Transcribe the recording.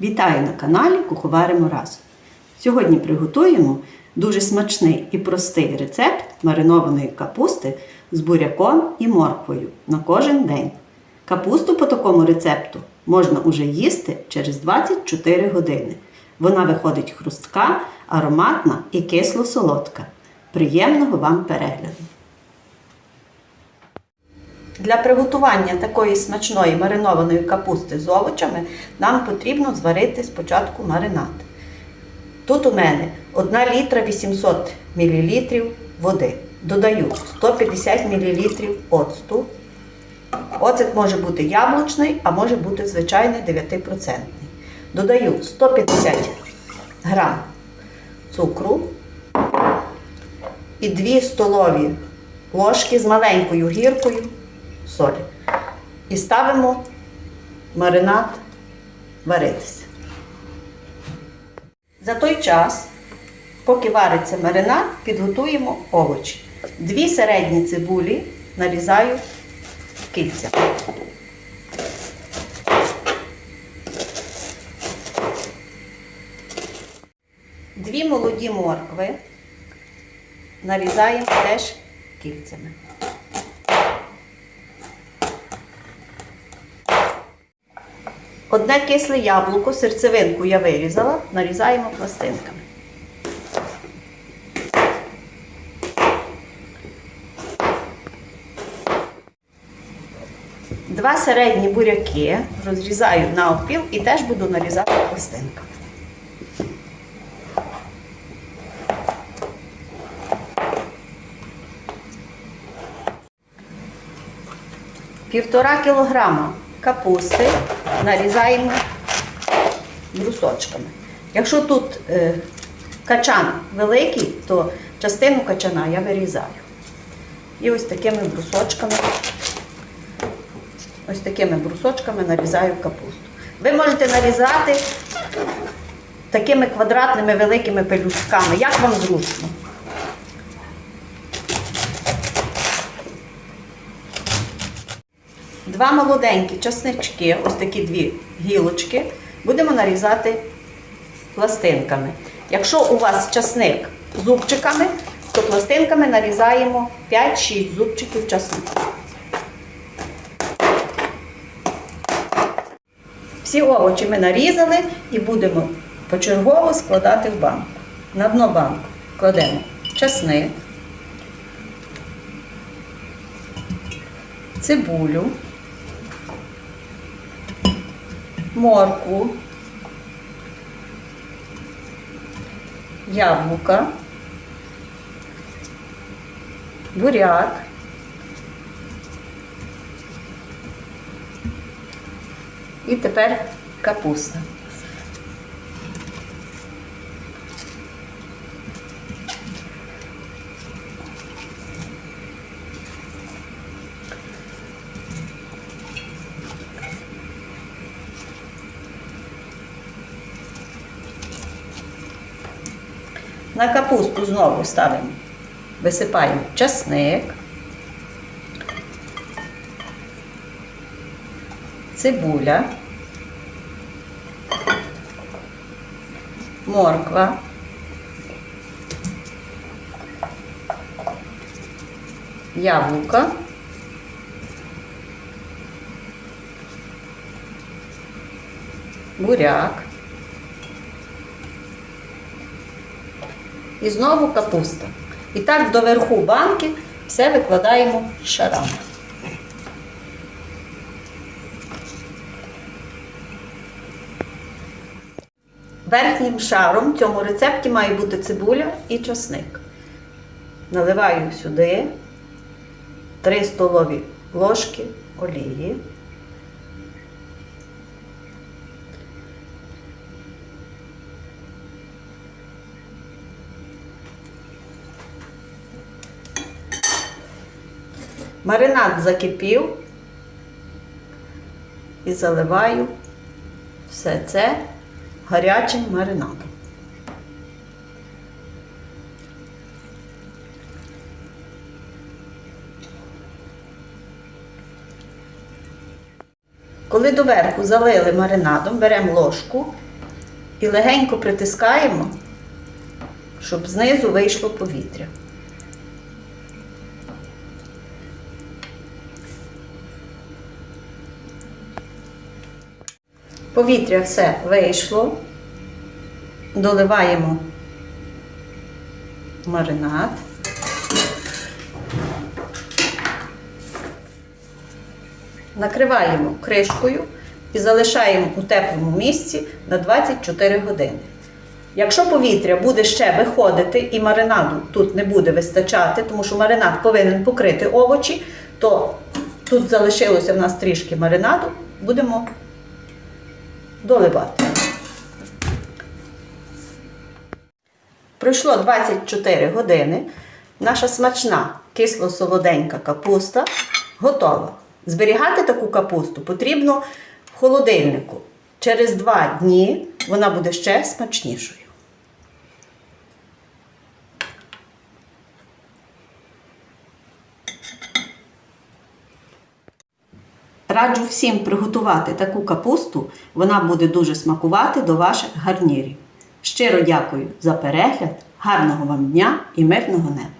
Вітаю на каналі Куховаримо разом. Сьогодні приготуємо дуже смачний і простий рецепт маринованої капусти з буряком і морквою на кожен день. Капусту по такому рецепту можна уже їсти через 24 години. Вона виходить хрустка, ароматна і кисло-солодка. Приємного вам перегляду! Для приготування такої смачної маринованої капусти з овочами нам потрібно зварити спочатку маринад. Тут у мене 1 літра 800 мл води. Додаю 150 мл оцту. Оцет може бути яблучний, а може бути звичайний 9%. Додаю 150 грам цукру і 2 столові ложки з маленькою гіркою солі. І ставимо маринад варитися. За той час, поки вариться маринад, підготуємо овочі. Дві середні цибулі нарізаю в кільця. Дві молоді моркви нарізаємо теж кільцями. Одне кисле яблуко, серцевинку я вирізала, нарізаємо пластинками. Два середні буряки розрізаю на опіл і теж буду нарізати пластинками. Півтора кілограма капусти нарізаємо брусочками. Якщо тут е, качан великий, то частину качана я вирізаю. І ось такими брусочками, ось такими брусочками нарізаю капусту. Ви можете нарізати такими квадратними великими пелюстками, як вам зручно. Два молоденькі часнички, ось такі дві гілочки, будемо нарізати пластинками. Якщо у вас часник зубчиками, то пластинками нарізаємо 5-6 зубчиків часнику. Всі овочі ми нарізали і будемо почергово складати в банку. На дно банку кладемо часник, цибулю моркву, яблука, буряк, і тепер капуста. На капусту знову ставимо, висипаємо часник, цибуля, морква, яблука, буряк. І знову капуста. І так до верху банки все викладаємо шарами. Верхнім шаром в цьому рецепті має бути цибуля і часник. Наливаю сюди 3 столові ложки олії. Маринад закипів і заливаю все це гарячим маринадом. Коли доверху залили маринадом, беремо ложку і легенько притискаємо, щоб знизу вийшло повітря. Повітря все вийшло. Доливаємо маринад. Накриваємо кришкою і залишаємо у теплому місці на 24 години. Якщо повітря буде ще виходити і маринаду тут не буде вистачати, тому що маринад повинен покрити овочі, то тут залишилося в нас трішки маринаду, будемо доливати. Пройшло 24 години. Наша смачна кисло-солоденька капуста готова. Зберігати таку капусту потрібно в холодильнику. Через 2 дні вона буде ще смачнішою. Раджу всім приготувати таку капусту, вона буде дуже смакувати до ваших гарнірів. Щиро дякую за перегляд, гарного вам дня і мирного неба!